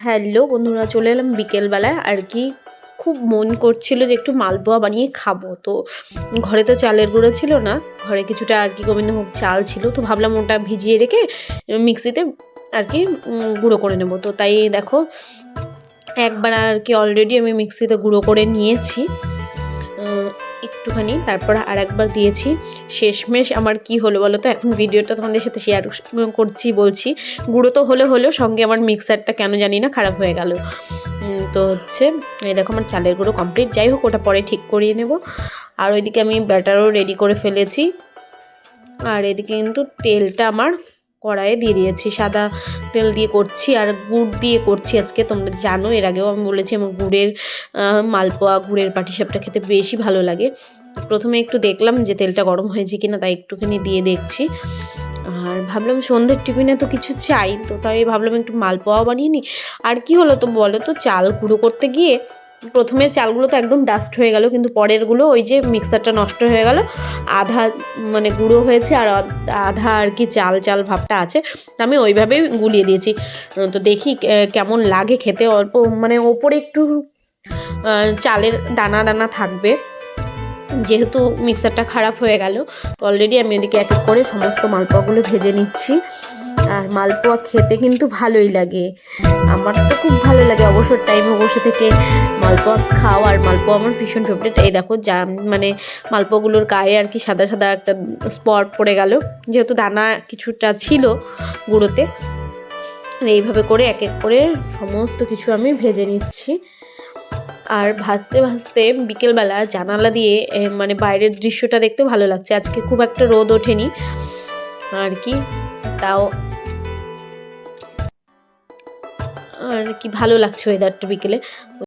Hello বন্ধুরা, চলে এলাম বিকেলবেলায়। আর কি, খুব মন করছিল যে একটু মালপোয়া বানিয়ে খাব। তো ঘরে তো চালের গুঁড়ো ছিল না, ঘরে কিছুটা আর কি গোবিন্দভোগ চাল ছিল। তো ভাবলাম ওটা ভিজিয়ে রেখে মিক্সিতে আর কি গুঁড়ো করে নেব। তো তাই দেখো, একবার আর কি অলরেডি আমি মিক্সিতে গুঁড়ো করে নিয়েছি। একটুখানি, তারপর আর একবার দিয়েছি। শেষমেশ আমার কি হলো বলো তো? এখন ভিডিওটা তোমাদের সাথে শেয়ার করছি, বলছি। গুঁড়ো তো হলে হলেও সঙ্গে আমার মিক্সারটা কেন জানি না খারাপ হয়ে গেল। তো হচ্ছে, এই দেখো আমার চালের গুঁড়ো কমপ্লিট যাই হোক, ওটা পরে ঠিক করিয়ে নেব। আর ওইদিকে আমি ব্যাটারও রেডি করে ফেলেছি। আর এদিকে কিন্তু তেলটা আমার কড়াইয়ে দিয়ে দিয়েছি। সাদা তেল দিয়ে করছি আর গুড় দিয়ে করছি আজকে। তোমরা জানো, এর আগেও আমি বলেছি আমার গুড়ের মালপোয়া, গুড়ের পাটিসাপটা খেতে বেশি ভালো লাগে। প্রথমে একটু দেখলাম যে তেলটা গরম হয়েছে কিনা, তাই একটুখানি দিয়ে দেখছি। আর ভাবলাম সন্ধ্যের টিফিনে তো কিছু চাই, তো তাই ভাবলাম একটু মালপোয়া বানিয়ে নিই। আর কি হলো তো বলো তো, চাল গুঁড়ো করতে গিয়ে প্রথমে চালগুলো তো একদম ডাস্ট হয়ে গেল, কিন্তু পরেরগুলো ওই যে মিক্সারটা নষ্ট হয়ে গেল। আধা মানে গুঁড়ো হয়েছে আর আধা আর কি চাল চাল ভাবটা আছে। আমি ওইভাবেই গুলিয়ে দিয়েছি। তো দেখি কেমন লাগে খেতে। অল্প মানে ওপরে একটু চালের দানা দানা থাকবে। যেহেতু মিক্সারটা খারাপ হয়ে গেল, তো অলরেডি আমি এদিকে এক এক করে সমস্ত মালপোয়াগুলো ভেজে নিচ্ছি। আর মালপোয়া খেতে কিন্তু ভালোই লাগে। আমার তো খুব ভালো লাগে অবসর টাইমে বসে থেকে মালপোয়া খাওয়া আর মালপোয়া আমার ভীষণ ফেভারিট এই দেখো যা মানে মালপোয়াগুলোর গায়ে আর কি সাদা সাদা একটা স্পট পড়ে গেল। যেহেতু দানা কিছুটা ছিল গুঁড়োতে, এইভাবে করে এক এক করে সমস্ত কিছু আমি ভেজে নিচ্ছি। আর ভাজতে ভাজতে বিকেলবেলা জানালা দিয়ে মানে বাইরের দৃশ্যটা দেখতে ভালো লাগছে। আজকে খুব একটা রোদ ওঠেনি। আর কি, তাও আর কি ভালো লাগছে ওয়েদারটা বিকেলে।